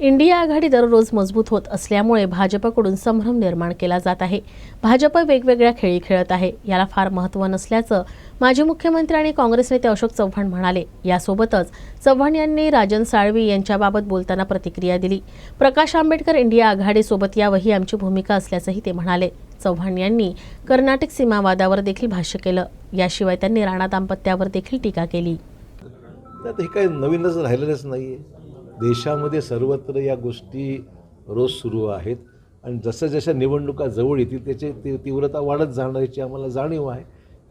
India आघाडी दररोज मजबूत होत असल्यामुळे भाजपकडून संभ्रम निर्माण केला जात आहे. भाजप वेगवेगळ्या खेळी खेळत आहे. याला फार महत्त्व नसल्याचं माजी मुख्यमंत्री आणि काँग्रेस नेते अशोक चव्हाण म्हणाले. यासोबतच चव्हाण यांनी राजन साळवी यांच्याबाबत बोलताना प्रतिक्रिया दिली. प्रकाश आंबेडकर इंडिया आघाडीसोबत यावं ही आमची भूमिका असल्याचंही ते म्हणाले. चव्हाण यांनी कर्नाटक सीमावादावर देखील भाष्य केलं. याशिवाय त्यांनी राणा दाम्पत्यावर देखील टीका केली. हे काही नवीनच राहिलेलंच नाही आहे देशामध्ये सर्वत्र या गोष्टी रोज सुरू आहेत. आणि जसं जशा निवडणुका जवळ येतील त्याची ती तीव्रता वाढत जाणार याची आम्हाला जाणीव आहे.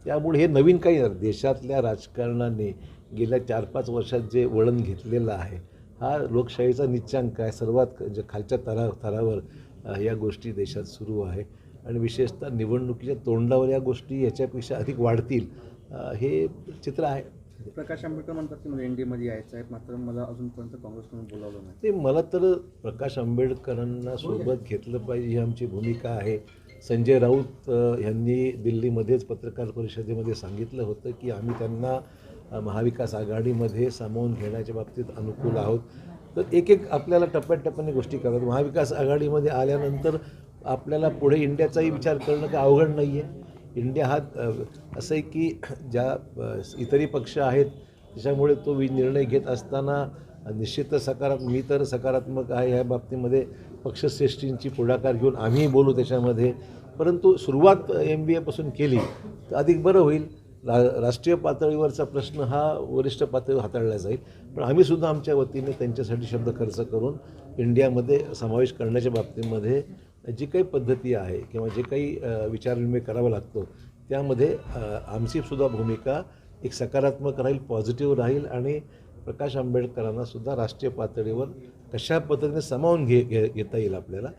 त्यामुळे हे नवीन काही नाही देशातल्या राजकारणाने गेल्या चार पाच वर्षात जे वळण घेतलेलं आहे हा लोकशाहीचा निच्चांक आहे. सर्वात जे खालच्या थरा थरावर या गोष्टी देशात सुरू आहे. आणि विशेषतः निवडणुकीच्या तोंडावर या गोष्टी याच्यापेक्षा अधिक वाढतील हे चित्र आहे. प्रकाश आंबेडकर म्हणतात की मला एनडीएमध्ये यायचं आहे मात्र मला अजूनपर्यंत काँग्रेसकडून बोलावलं नाही. ते मला तर प्रकाश आंबेडकरांना सोबत घेतलं पाहिजे ही आमची भूमिका आहे. संजय राऊत यांनी दिल्लीमध्येच पत्रकार परिषदेमध्ये सांगितलं होतं की आम्ही त्यांना महाविकास आघाडीमध्ये सामावून घेण्याच्या बाबतीत अनुकूल आहोत. तर एक एक आपल्याला टप्प्याटप्प्याने गोष्टी करतात महाविकास आघाडीमध्ये आल्यानंतर आपल्याला पुढे इंडियाचाही विचार करणं काही अवघड नाही आहे इंडिया हा असं आहे की ज्या इतरही पक्ष आहेत त्याच्यामुळे तो निर्णय घेत असताना निश्चित सकारात्मक मी तर सकारात्मक आहे ह्या बाबतीमध्ये पक्षश्रेष्ठींची पुढाकार घेऊन आम्हीही बोलू त्याच्यामध्ये. परंतु सुरुवात एम बी एपासून केली तर अधिक बरं होईल. रा राष्ट्रीय पातळीवरचा प्रश्न हा वरिष्ठ पातळीवर हाताळला जाईल. पण आम्हीसुद्धा आमच्या वतीने त्यांच्यासाठी शब्द खर्च करून इंडियामध्ये समावेश करण्याच्या बाबतीमध्ये जी काही पद्धती आहे किंवा जे काही विचारविनिमय करावा लागतो त्यामध्ये आमचीसुद्धा भूमिका एक सकारात्मक राहील पॉझिटिव्ह राहील आणि प्रकाश आंबेडकरांना सुद्धा राष्ट्रीय पातळीवर कशा पद्धतीने सामावून घे घे घेता येईल आपल्याला